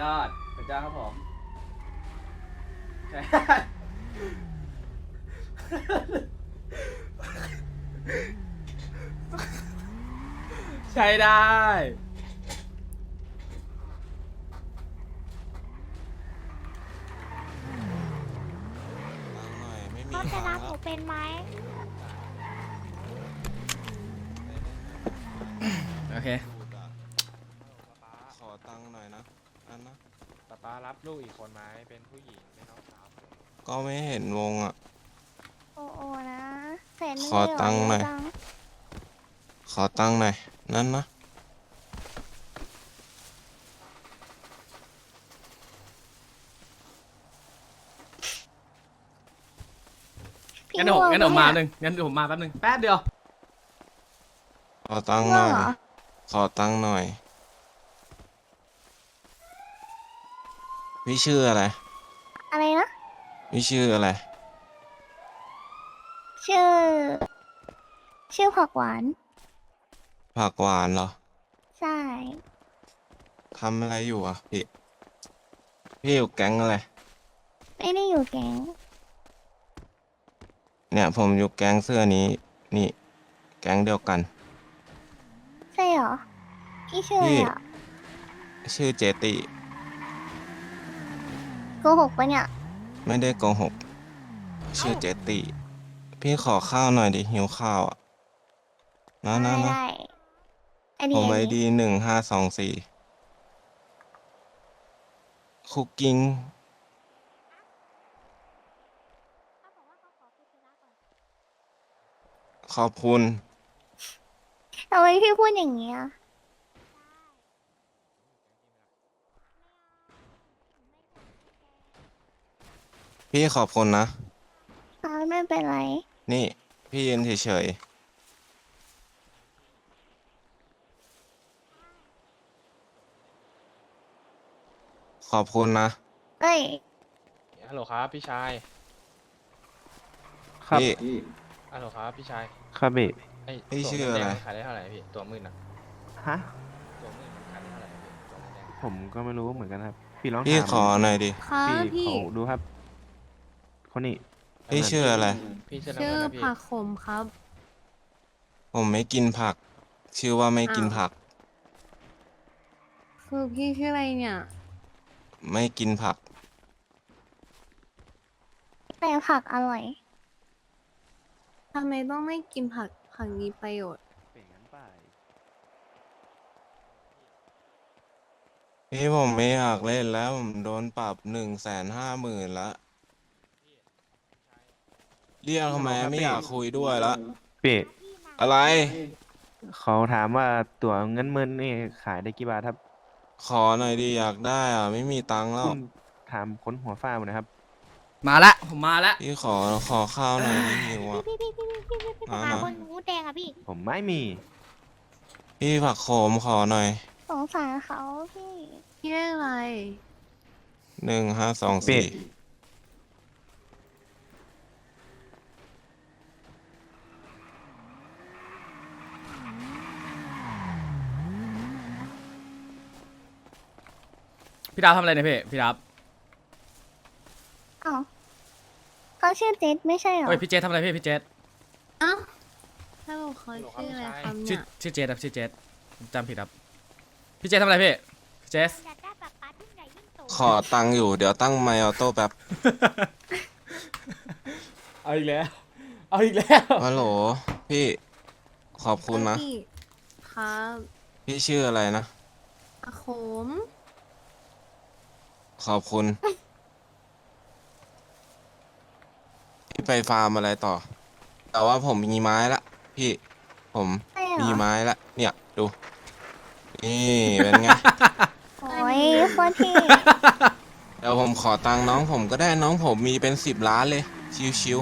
ยอดสุดยอดครับผมใช่ ใช้ได้ตังค์หน่อยไม่มีพ่อจะตัรังบค์หนูแล้วเป็นไหมโอเค พูดอะขอตังค์หน่อยนะ อันนะป๊าป๊ารับลูกอีกคนไหมเป็นผู้หญิงเป็นน้องสาวผมก็ไม่เห็นวงอะ โอ้โอนะแสนนึงขอเลยเรตังค์หน่อยเตังค์ขอตังค์หน่อย นั่นนะพี่งั้นเดี๋ยวผมง่วงั้นเดี๋ยวผมไหมาอะหนึ่งงั้นเดี๋ยวผมมาแป๊บหนึงแป๊บเดียว ขอตังค์หง่น่วองยเหรอขอตังค์หน่อย พี่ชื่ออะไร อะไรนะ พี่ชื่ออะไร ชื่อ ชื่อผักหวาน ผักหวานเหรอ ใช่ทำอะไรอยู่อะพี่ พี่อยู่แก๊งอะไร ไม่ได้อยู่แก๊ง เนี่ยผมอยู่แก๊งเสื้อนี้ นี่ แก๊งเดียวกัน ใช่เหรอ พี่ชื่ออะไรพี่ อะ ชื่อเจติ โกหกปะเนี่ย ไม่ได้โกหก ชื่อเจติพี่ขอข้าวหน่อยดิหิวข้าวอะนะนะได้นะได้ไอดีผมไอไอดีหนึ่งห้าสองสี่คุกกิ้งขอบคุณ ทำไมพี่พูดอย่างนี้อะ พี่ขอบคุณนะอ่าไม่เป็นไร นี่ พี่ยืนเฉยๆขอบคุณนะ เอ้ย ฮัลโหลครับพี่ชาย ครับพี่ ฮัลโหลครับพี่ชายครับพี่ไอ้พี่ตัวชื่อแดงอะไรๆขายได้เท่าไหร่พี่ ตัวมื่นอะ ฮะ ตัวมื่นมันขายได้เท่าไหร่พี่ตัวแดงผมก็ไม่รู้เหมือนกันครับ พี่ลองพี่ถามขอหน่อยดิค่ะพี่พี่เขาดูครับ คนนี้พี่ชื่ออะไร พี่ชื่ออะไรชื่อนะพี่ผักขมครับ ผมไม่กินผัก ชื่อว่าไม่กินอ้าวผัก คือพี่ชื่ออะไรเนี่ย ไม่กินผัก แต่ผักอร่อยทำไมต้องไม่กินผักผักมีประโยชน์เป็นงั้นไปพี่ผมไม่อยากเล่นแล้วผมโดนปรับหนึ่งแสนห้าหมื่นละ เรียกทำไมไม่อยากคุยด้วยละพี่อะไร เขาถามว่าตั๋วเงินหมื่นนี่ขายได้กี่บาทครับขอหน่อยดิอยากได้อะ ไม่มีตังค์แล้วคุณถามคนหัวฟ้าหมดนะครับ มาละผมมาละพี่ขอขอข้าวหน่อยดิหิวอะ พี่พี่พี่พี่พี่พี่อ่าพาคนหมูแดงอะพี่ผมไม่มีพี่ผักโขมขอหน่อยสงสารเขาพี่ พี่เรียกอะไรหนึ่งห้าสองเป็สี่ ด พี่ดาวทำอะไรเนี่ยพี่พี่ดาวอ้าวเขาชื่อเจษไม่ใช่เหรอ เฮ้ยพี่เจษทำอะไรพี่พี่เจษเอ้าถ้าบอกเขาชื่ออะไรครับชื่เนี่อยชื่อเจษครับชื่อเจษผมจำผิดครับพี่เจษทำอะไรพี่พี่เจษอยากได้แบบปลาที่ใหญ่ยิ่งโตขอตังค์อยู่เดี๋ยวตั้งไมค์ออโต้แป๊บเอาอีกแล้วเอาอีกแล้วฮัลโหลพี่ขอบคุณนะ พี่ครับพี่ชื่ออะไรนะผักขม ขอบคุณ พี่ไปฟาร์มอะไรต่อ แต่ว่าผมมีไม้ละ พี่ ผมใช่เหรมีอไม้ละ เนี่ยดู นี่เป็นไง โอ้ยโคตรเท่เดี๋ยวผมขอตังค์น้องผมก็ได้น้องผมมีเป็นสิบล้านเลย ชิว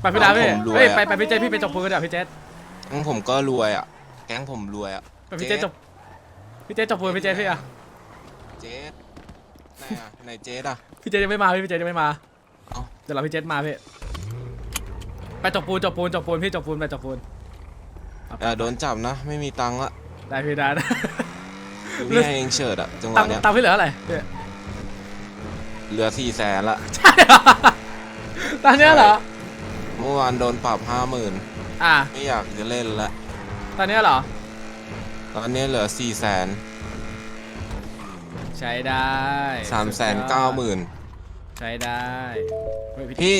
ไปพี่ดาวพี่ผมรวยเฮ้ยอะ ไปไปพี่เจษพี่ไปจบปืนเดี๋ยวพี่เจษๆงั้นผมก็รวยอะ แก๊งผมรวยอะไปพี่เจษจบพี่เจษจบปืนพี่เจษพี่อะเจ๊ดไหน อะไหนเจ๊ดอะพี่เจษยังไม่มาพี่พี่เจษยังไม่มาเอ้าเดี๋ยวเราพี่เจษมาพี่ไปจบปูนจบปูนจบปูนพี่จบปูนไปจบปูนอย่าโดนจับนะ ไม่มีตังค์ละได้พี่ได้ได้คือพี่ให้เองเฉิดอะจังหตัวะงค์เนี้ยตังค์พี่เหลืออะไรพี่เหลือสี่แสนละใช่เหรอตอนเนี้ยเหรอเมื่อวานโดนปรับห้าหมื่นอะไม่อยากจะเล่นละตอนเนี้ยเหรอตอนนี้เหลือสี่แสน ใช้ได้สามแสนเก้าหมื่นใช้ได้เฮ้ยพี่พี่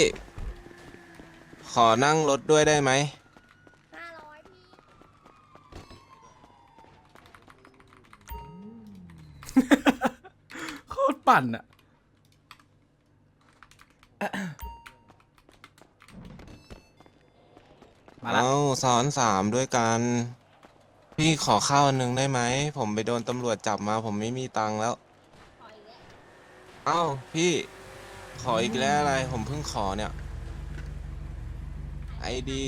ขอนั่งรถด้วยได้ไหม ห้าร้อยพี่ โคตรปั่นอะมาละ เอาซ้อนสามด้วยกัน พี่ขอข้าวอันหนึ่งได้ไหม ผมไปโดนตำรวจจับมา ผมไม่มีตังค์แล้วขออีกแล้ว เอ้าพี่ ขออีกแล้วอะไร ผมเพิ่งขอเนี่ยไอดี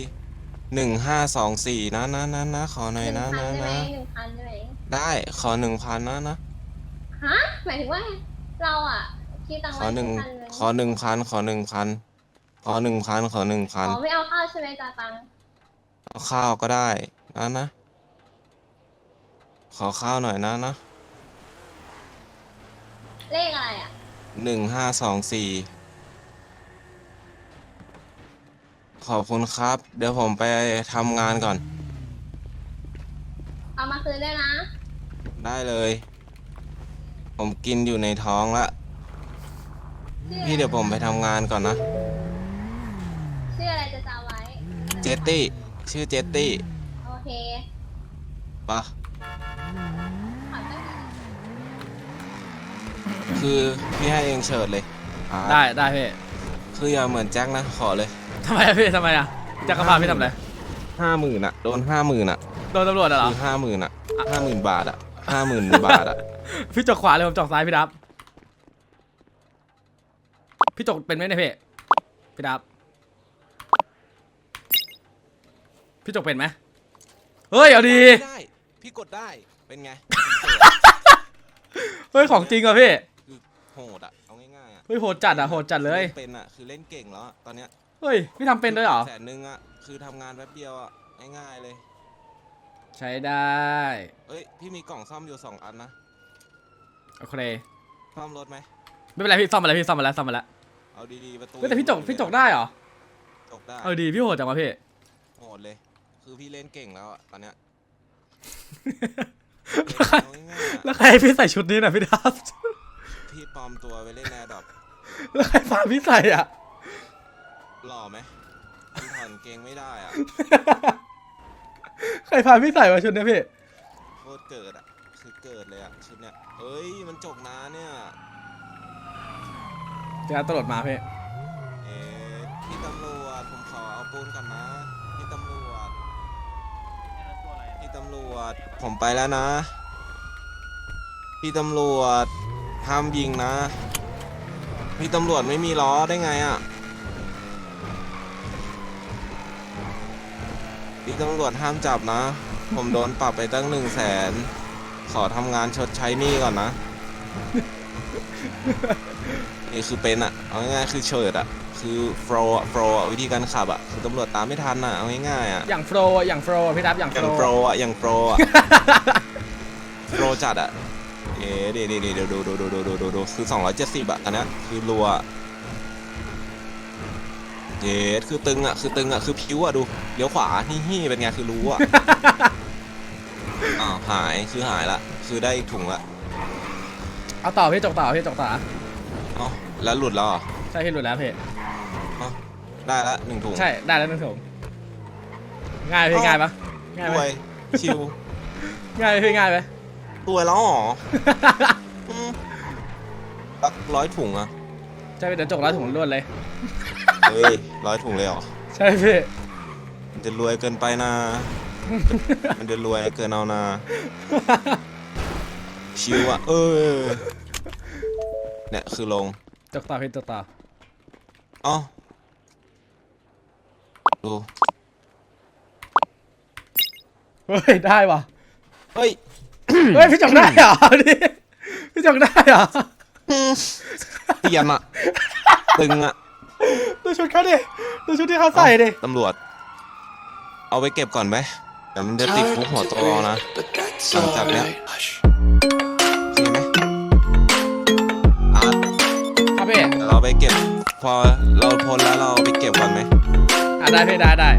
หนึ่งห้าสองสี่นะนะนะนะขอหน่อยนะหนะงพัใช่ไหมนะ หนึ่งพันใช่ไหมได้ขอหนึ่งพันนะนะ ฮะหมายถึงว่า เราอะคิดตังค์ขไว้อหนึ่งพันเลยขอหนึ่งพันขอหนึ่งพันขอหนึ่งพันขอหนึ่งพันอ๋อไม่เอาข้าวใช่ไหมจ่าตังค์เอาข้าวก็ได้นะนะ ขอข้าวหน่อยนะนะเลขอะไรอะ หนึ่งห้าสองสี่ขอบคุณครับ เดี๋ยวผมไปทำงานก่อน เอามาคืนด้วยนะ ได้เลย ผมกินอยู่ในท้องละชื่อพี่เดี๋ยวผมไปทำงานก่อนนะ ชื่ออะไรจะจำไว้ เจตตี้ ชื่อเจตตี้ โอเค ปะ ขอตั้ง คือพี่ให้เองเฉิดเลยอ่าได้ได้พี่คืออย่าเหมือนแจ็คนะขอเลยทำไมอะพี่ทำไมอะจักรพาพี่ทำอะไรห้าหมื่นอะโดนห้าหมื่นอะโดนตำรวจอะเหรอ คือห้าหมื่นอะห้าหมื่นบาทอะห้าหมื่นบาทอะพี่จกขวาเลยผมจกซ้ายพี่ดับ พี่จกเป็นไหมเนี่ยพี่พี่ดับ พี่จกเป็นไหมเฮ้ยเอาดี ได้พี่กดได้เป็นไง เฮ้ยของจริงอะพี่คือโหดอะเอาง่ายๆอะเฮ้ยโหดจัดอะโหดจัดเลยเป็นอะคือเล่นเก่งแล้วอะตอนเนี้ยเฮ้ยพี่ทำเป็นด้วยเหรอแสนนึงอะคือทำงานแป๊บเดียวอะง่ายๆเลย ใช้ได้เอ้ยพี่มีกล่องซ่อมอยู่สองอันนะโอเคซ่อมรถไหมไม่เป็นไรพี่ซ่อมมาแล้วพี่ซ่อมมาแล้วซ่อมมาแล้วเอาดีๆประตูเฮ้ยแต่พี่จกพี่จกได้เหรอจกได้เอาดีพี่โหดจังวะพี่โหดเลย คือพี่เล่นเก่งแล้วอะตอนเนี้ยแล้วใคร เอาง่ายๆอะแล้วใครให้พี่ใส่ชุดนี้น่ะพี่ดับพี่ปลอมตัวไปเล่นแอร์ดรอปแล้วใครพาพี่ใส่อะ หล่อไหมพี่ถอนเกงไม่ได้อะใครพาพี่ใส่มาชุดเนี้ยพี่โคตรเกิดอะคือเกิดเลยอะชุดเนี้ยเอ้ยมันจกนะเนี่ยเดี๋ยวตำรวจมาพี่เอ๊ะพี่ตำรวจผมขอเอาปูนก่อนนะ พี่ตำรวจ พี่ตำรวจ ผมไปแล้วนะ พี่ตำรวจห้ามยิงนะ พี่ตำรวจไม่มีล้อได้ไงอะพี่ตำรวจห้ามจับนะ ผมโดนปรับไปตั้งหนึ่งแสน ขอทำงานชดใช้หนี้ก่อนนะ นี่คือเป็นอะเอาง่ายๆคือเฉิดอะคือโฟร์อะโฟร์อะวิธีการขับอะคือตำรวจตามไม่ทันอะเอาง่ายๆอะอย่างโฟรอะอย่างโฟรอะพี่ดับอย่างอโฟย่างรโปรอะอย่างโปรอะโปรจัดอะเอ๊ะเดี๋ยวเดี๋ยวเดี๋ยวดูดูดูดูดูดูดูคือ270อะอันเนี้ยคือรัวอะเย็ดคือตึงอะคือตึงอะคือผิวอะดูเลี้ยวขวานี่ฮี่เป็นไงคือรู้อะอ้าวหายคือหายละ คือได้อีกถุงละเอาต่อพี่จกต่อพี่จกต่อ เอ้าแล้วหลุดแล้วเหรอใช่พี่หลุดแล้วพี่เอ้าได้ละหนึ่งถุงใช่ได้แล้วนึงถุงง่ายพี่ง่ายปะง่ายรไหมวยชิวง่ายไหมพี่ง่ายไหม รวยแล้วเหรออืมสักร้อยถุงอะใช่พี่เดี๋ยวจกแล้วถุงรวดเลย เฮ้ยร้อยถุงเลยเหรอ ใช่พี่ มันจะรวยเกินไปนะ มันจะรวยเกินเอานาชิวอะเออ เนี่ยคือลงจกต่อพี่จกต่ออ๋อดูเฮ้ยได้ว่ะเฮ้ย เฮ้ยพี่จกได้เหรอดิพี่จกได้เหรอเตียนอะตึงอะดูชุดเขาดิดูชุดที่เขาใส่ดิตำรวจ เอาไปเก็บก่อนไหมเดี๋ยวมันจะติดคุกหัวโตเอานะหลังจากเนี้ย เก็บ พอเราพ้นแล้วเราไปเก็บกันไหมอะได้พี่ได้ได้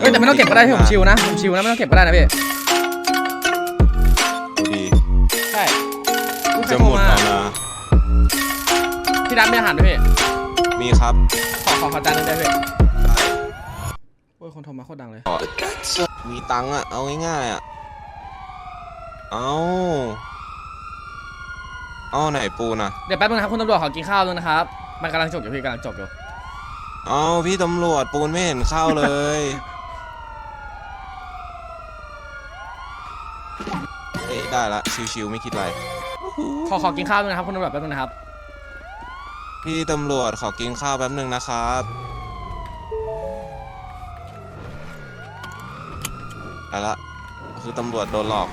เฮ้ยแต่ไม่ต้องเก็บก็ได้พี่ผมชิวนะผมชิวนะไม่ต้องเก็บก็ได้นะพี่ดีใช่อุ๊ยใครจะโทหมรดมาแล้วนะพี่ดับมีอาหารด้วยพี่มีครับ ขอขอขอจานหนึงได้พี่โอ้ยคนโทรมาโคตรดังเลย มีตังค์อะเอาง่ายๆอะเอาเอาไหนปูนอะเดี๋ยวแป๊บนึงนะครับคุณตำรวจขอกินข้าวด้วยนะครับ มันกำลังจบอยู่พี่กำลังจบอยู่เอาพี่ตำรวจปูนไม่เห็นเข้าเลย เอ้ยได้ละชิวๆไม่คิดอะไร ขอขอกินข้าวด้วยนะครับคุณตำรวจแป๊บนึงนะครับ พี่ตำรวจขอกินข้าวแป๊บหนึ่งนะครับ เอาละ คือตำรวจโดนหลอก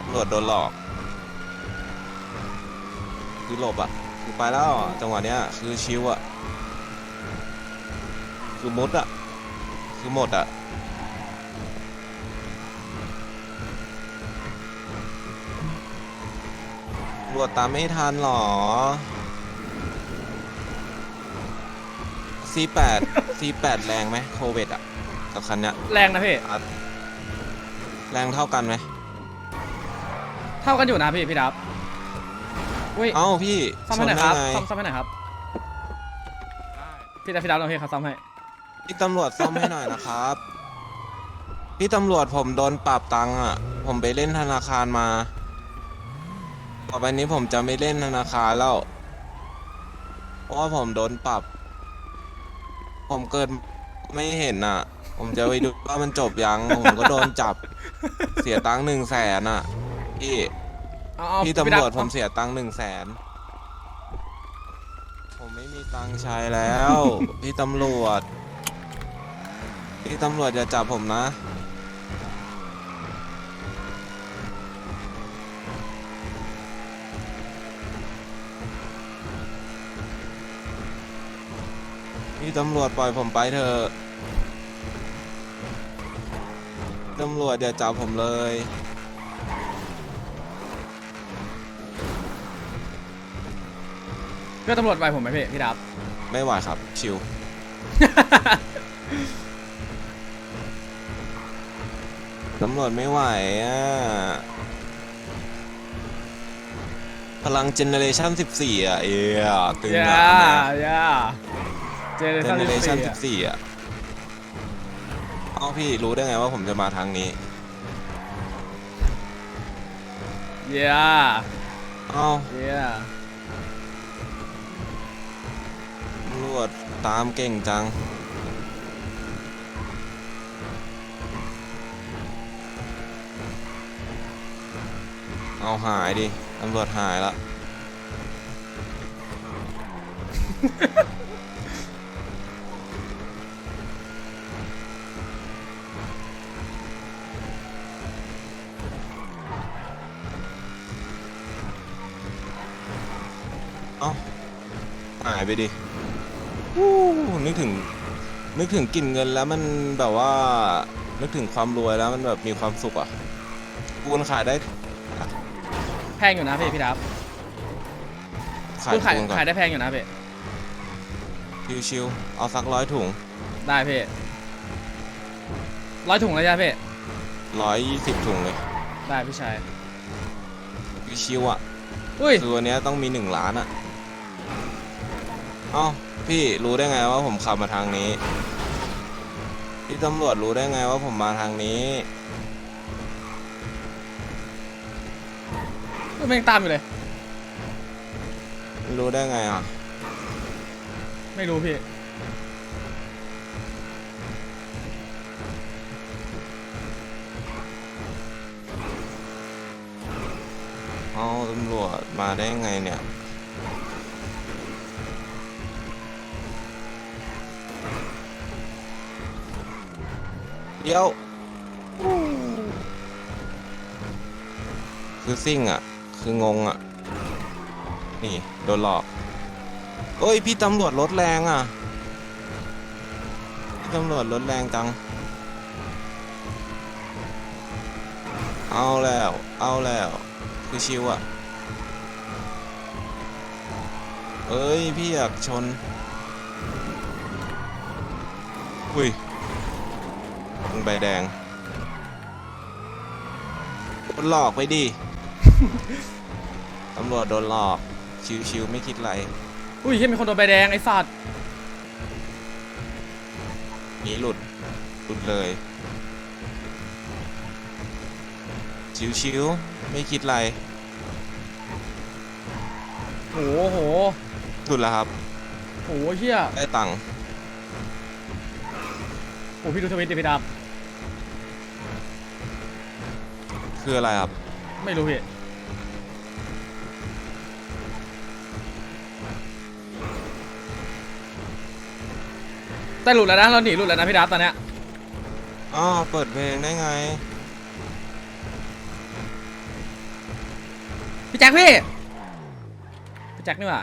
ตำรวจโดนหลอก คือหลบอะ คือไปแล้วอะจังหวะเนี้ยคือชิวอะคือมุดอะคือหมดอะตำรวจตามไม่ทันหรอ C8 C8 แรงไหมโควิดอะกับคันเนี้ยแรงนะพี่ แรงเท่ากันไหม เท่ากันอยู่นะพี่พี่ดับ อุ้ยเอ้าพี่ซ่อมชให้นหน่อยคได้รับไงซ่อมซ่อมให้หน่อยครับได้พี่ดับพี่ดับลองพี่เขาซ่อมให้พี่ตำรวจซ่อมให้หน่อยนะครับ พี่ตำรวจผมโดนปรับตังค์อะ ผมไปเล่นธนาคารมา ต่อไปนี้ผมจะไม่เล่นธนาคารแล้ว เพราะว่าผมโดนปรับ ผมเกิดไม่เห็นอะ ผมจะไปดูว่ามันจบยัง ผมก็โดนจับ เสียตังค์หนึ่งแสนอะ พี่ เอาเอาพี่ดับตำรวจผมเสียตังค์หนึ่งแสนผมไม่มีตังค์ใช้แล้ว พี่ตำรวจ พี่ตำรวจอย่าจับผมนะ พี่ตำรวจปล่อยผมไปเถอะตำรวจอย่าจับผมเลย เพื่อนตำรวจไปผมไหมพี่พี่ดับ ไม่ไหวครับ ชิวตำรวจไม่ไหวอะ พลังเจเนเรชัน14 อะ เอ้ยตึงย่าอะย่าเจเนเจอเนเรเรชัชั่นนสิบ14 อะเอ้าพี่รู้ได้ไงว่าผมจะมาทางนี้ ย่าเอ้าย่า ตำร วจตามเก่งจัง เอาหายดิตำรวจหายละ เอ้าหายไปดิ วู้นึกถึง นึกถึงกลิ่นเงินแล้วมันแบบว่า นึกถึงความรวยแล้วมันแบบมีความสุขอะปูนขายได้แพงอยู่นะพี่พี่ดับขายคุณขายปูนก่อขายนได้แพงอยู่นะพี่ชิวๆเอาสักร้อยถุงได้พี่ร้อยถุงเลยจ้ะพี่ร้อยยี่สิบถุงเลยได้พี่ชายชิวๆอะ อุ้ย คือวันเนี้ยต้องมีหนึ่งล้านอะ เอ้า พี่รู้ได้ไงว่าผมขับมาทางนี้ พี่ตำรวจรู้ได้ไงว่าผมมาทางนี้มันยังตามอยู่เลย รู้ได้ไงอะ ไม่รู้พี่ เอ้าตำรวจมาได้ไงเนี่ย เดี๋ยวคือซิ่งอะ คืองงอะ นี่โดนหลอกเอ้ย พี่ตำรวจรถแรงอะ พี่ตำรวจรถแรงจัง เอาแล้ว เอาแล้ว คือชิวอะ เอ้ย พี่อยากชน อุ้ย ใบแดงโดนหลอกไปดิ ตำรวจโดนหลอก ชิวๆไม่คิดไร อุ้ยเฮียมีคนโดนใบแดงไอ้สัตว์หนีหลุด หลุดเลย ชิวๆไม่คิดไรโหโหหลุดแล้วครับโหเฮียได้ตังค์โหพี่ดูทวิตดิพี่ดับ คืออะไรครับ ไม่รู้พี่แต่หลุดแล้วนะเราหนีหลุดแล้วนะพี่ดับตอนเนี้ยอ๋อเปิดเพลงได้ไง พี่แจ็คพี่พี่แจ็คนี่หว่า